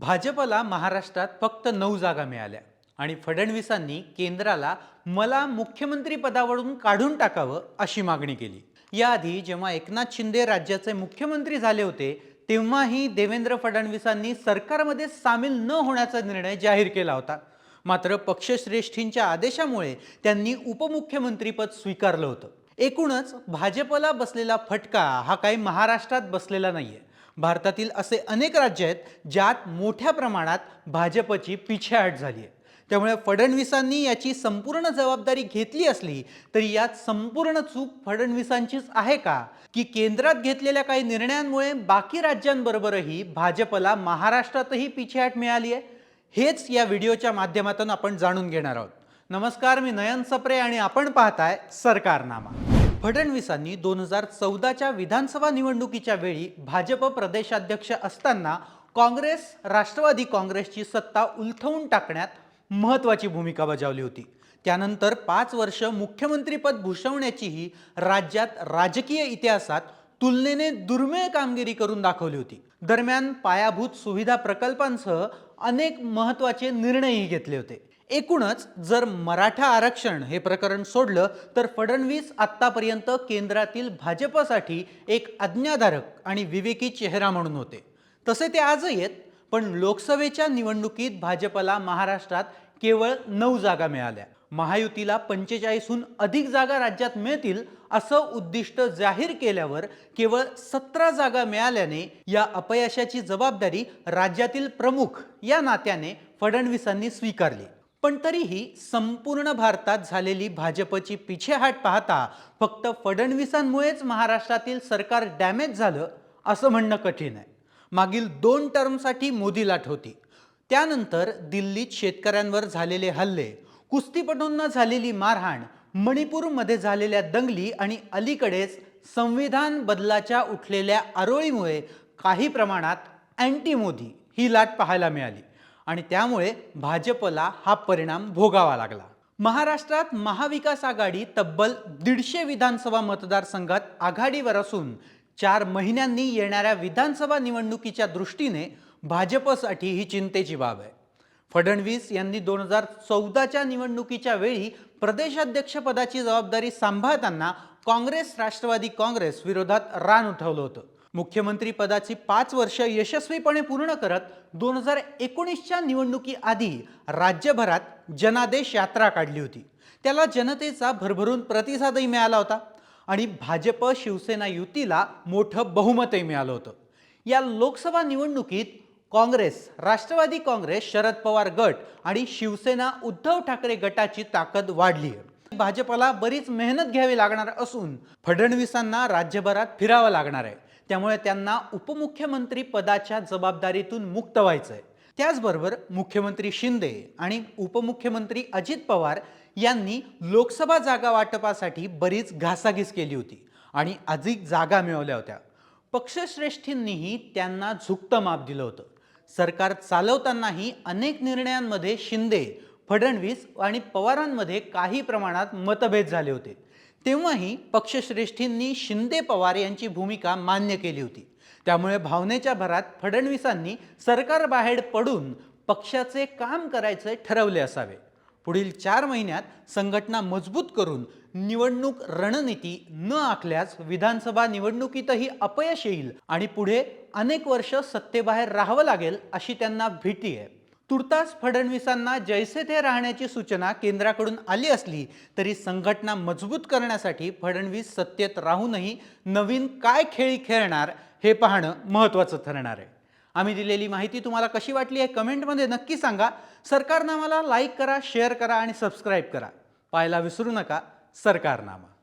भाजपला महाराष्ट्रात फक्त नऊ जागा मिळाल्या आणि फडणवीसांनी केंद्राला मला मुख्यमंत्री पदावरून काढून टाकावं अशी मागणी केली. याआधी जेव्हा एकनाथ शिंदे राज्याचे मुख्यमंत्री झाले होते तेव्हाही देवेंद्र फडणवीसांनी सरकारमध्ये सामील न होण्याचा निर्णय जाहीर केला होता. मात्र पक्षश्रेष्ठींच्या आदेशामुळे त्यांनी उपमुख्यमंत्रीपद स्वीकारलं होतं. एकूणच भाजपला बसलेला फटका हा काही महाराष्ट्रात बसलेला नाहीये. भारतातील असे अनेक राज्य आहेत ज्यात मोठ्या प्रमाणात भाजपची पिछेहाट झाली आहे. त्यामुळे फडणवीसांनी याची संपूर्ण जबाबदारी घेतली असली तरी यात संपूर्ण चूक फडणवीसांचीच आहे का? की केंद्रात घेतलेल्या काही निर्णयांमुळे बाकी राज्यांबरोबरही भाजपला महाराष्ट्रातही पिछेहाट मिळाली आहे? हेच या व्हिडिओच्या माध्यमातून आपण जाणून घेणार आहोत. नमस्कार मी नयन सप्रे आणि आपण पाहताय सरकारनामा. फडणवीसांनी दोन हजार चौदाच्या विधानसभा निवडणुकीच्या वेळी भाजप प्रदेशाध्यक्ष असताना काँग्रेस राष्ट्रवादी काँग्रेसची सत्ता उलथवून टाकण्यात महत्त्वाची भूमिका बजावली होती. त्यानंतर पाच वर्ष मुख्यमंत्रीपद भूषवण्याचीही राज्यात राजकीय इतिहासात तुलनेने दुर्मिळ कामगिरी करून दाखवली होती. दरम्यान पायाभूत सुविधा प्रकल्पांसह अनेक महत्त्वाचे निर्णयही घेतले होते. एकूणच जर मराठा आरक्षण हे प्रकरण सोडलं तर फडणवीस आत्तापर्यंत केंद्रातील भाजपसाठी एक आज्ञाधारक आणि विवेकी चेहरा म्हणून होते. तसे ते आजही आहेत पण लोकसभेच्या निवडणुकीत भाजपला महाराष्ट्रात केवळ नऊ जागा मिळाल्या. महायुतीला पंचेचाळीसहून अधिक जागा राज्यात मिळतील असं उद्दिष्ट जाहीर केल्यावर केवळ सतरा जागा मिळाल्याने या अपयशाची जबाबदारी राज्यातील प्रमुख या नात्याने फडणवीसांनी स्वीकारली. पण तरीही संपूर्ण भारतात झालेली भाजपची पिछेहाट पाहता फक्त फडणवीसांमुळेच महाराष्ट्रातील सरकार डॅमेज झालं असं म्हणणं कठीण आहे. मागील दोन टर्मसाठी मोदी लाट होती. त्यानंतर दिल्लीत शेतकऱ्यांवर झालेले हल्ले कुस्तीपटूंना झालेली मारहाण मणिपूरमध्ये झालेल्या दंगली आणि अलीकडेच संविधान बदलाच्या उठलेल्या आरोळीमुळे काही प्रमाणात अँटी मोदी ही लाट पाहायला मिळाली. आणि त्यामुळे भाजपला हा परिणाम भोगावा लागला. महाराष्ट्रात महाविकास आघाडी तब्बल दीडशे विधानसभा मतदारसंघात आघाडीवर असून चार महिन्यांनी येणाऱ्या विधानसभा निवडणुकीच्या दृष्टीने भाजपसाठी ही चिंतेची बाब आहे. फडणवीस यांनी दोन हजार चौदाच्या निवडणुकीच्या वेळी प्रदेशाध्यक्षपदाची जबाबदारी सांभाळताना काँग्रेस राष्ट्रवादी काँग्रेस विरोधात रान उठवलं होतं. मुख्यमंत्री पदाची पाच वर्ष यशस्वीपणे पूर्ण करत दोन हजार एकोणीसच्या निवडणुकीआधी राज्यभरात जनादेश यात्रा काढली होती. त्याला जनतेचा भरभरून प्रतिसादही मिळाला होता आणि भाजप शिवसेना युतीला मोठं बहुमतही मिळालं होतं. या लोकसभा निवडणुकीत काँग्रेस राष्ट्रवादी काँग्रेस शरद पवार गट आणि शिवसेना उद्धव ठाकरे गटाची ताकद वाढली आहे. भाजपला बरीच मेहनत घ्यावी लागणार असून फडणवीसांना राज्यभरात फिरावं लागणार आहे. त्यामुळे त्यांना उपमुख्यमंत्री पदाच्या जबाबदारीतून मुक्त व्हायचं आहे त्याचबरोबर मुख्यमंत्री शिंदे आणि उपमुख्यमंत्री अजित पवार यांनी लोकसभा जागा वाटपासाठी बरीच घासाघीस केली होती आणि अधिक जागा मिळवल्या होत्या. पक्षश्रेष्ठींनीही त्यांना झुकतं माप दिलं होतं. सरकार चालवतानाही अनेक निर्णयांमध्ये शिंदे फडणवीस आणि पवारांमध्ये काही प्रमाणात मतभेद झाले होते. तेव्हाही पक्षश्रेष्ठींनी शिंदे पवार यांची भूमिका मान्य केली होती. त्यामुळे भावनेच्या भरात फडणवीसांनी सरकारबाहेर पडून पक्षाचे काम करायचे ठरवले असावे. पुढील चार महिन्यात संघटना मजबूत करून निवडणूक रणनीती न आखल्यास विधानसभा निवडणुकीतही अपयश येईल आणि पुढे अनेक वर्ष सत्तेबाहेर राहावं लागेल अशी त्यांना भीती आहे. तुर्तास फडणवीसांना जैसे थे राहण्याची सूचना केंद्राकडून आली असली तरी संघटना मजबूत करण्यासाठी फडणवीस सत्तेत राहूनही नवीन काय खेळी खेळणार हे पाहणं महत्त्वाचं ठरणार आहे. आम्ही दिलेली माहिती तुम्हाला कशी वाटली आहे कमेंटमध्ये नक्की सांगा. सरकारनामाला लाईक करा शेअर करा आणि सबस्क्राईब करा. पाहायला विसरू नका सरकारनामा.